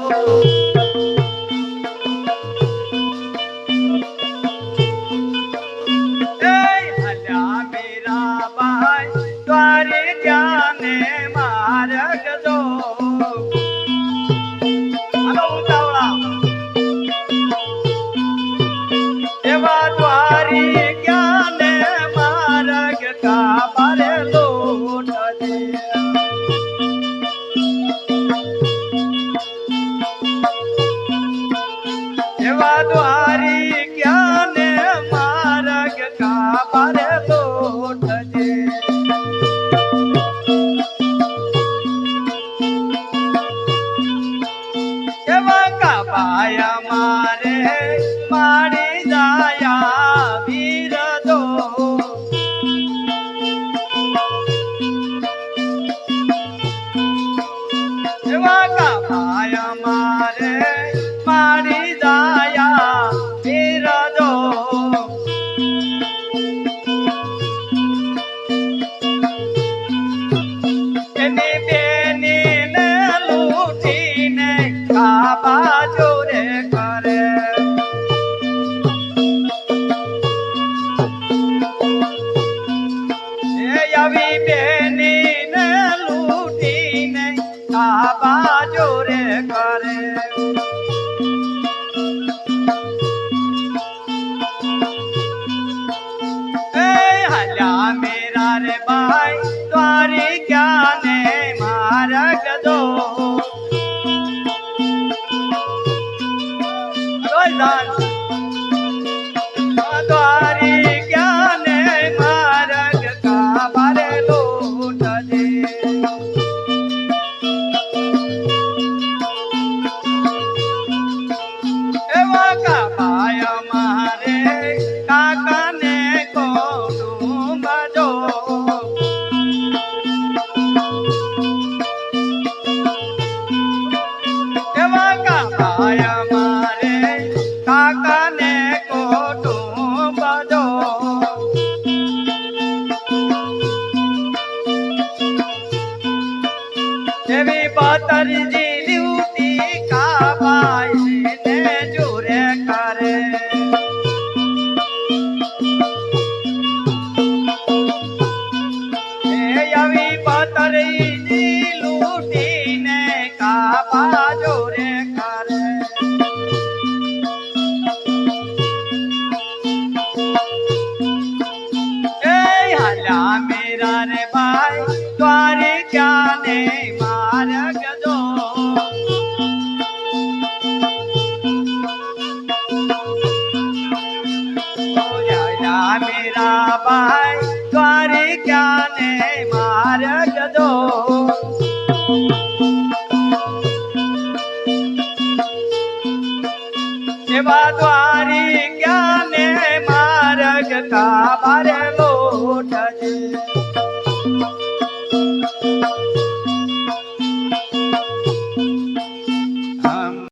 Música દ્વારી જ્ઞાને માર્ગ કાબારે લોટજે એવા કાપાયા મારે મારી દાયા વીર દો એવા મારે મારી ભાઈ દ્વારી ક્યાને માર્ગ દો? દ્વારી ક્યાને માર્ગ કાબારે લોટજે એવા કાબાય મારે કાકાને એવી પાતરજી લીવતી મીરાબાઈ દ્વારિકાને માર્ગ દો? એવા દ્વારિકાને માર્ગ કાબારે લોટ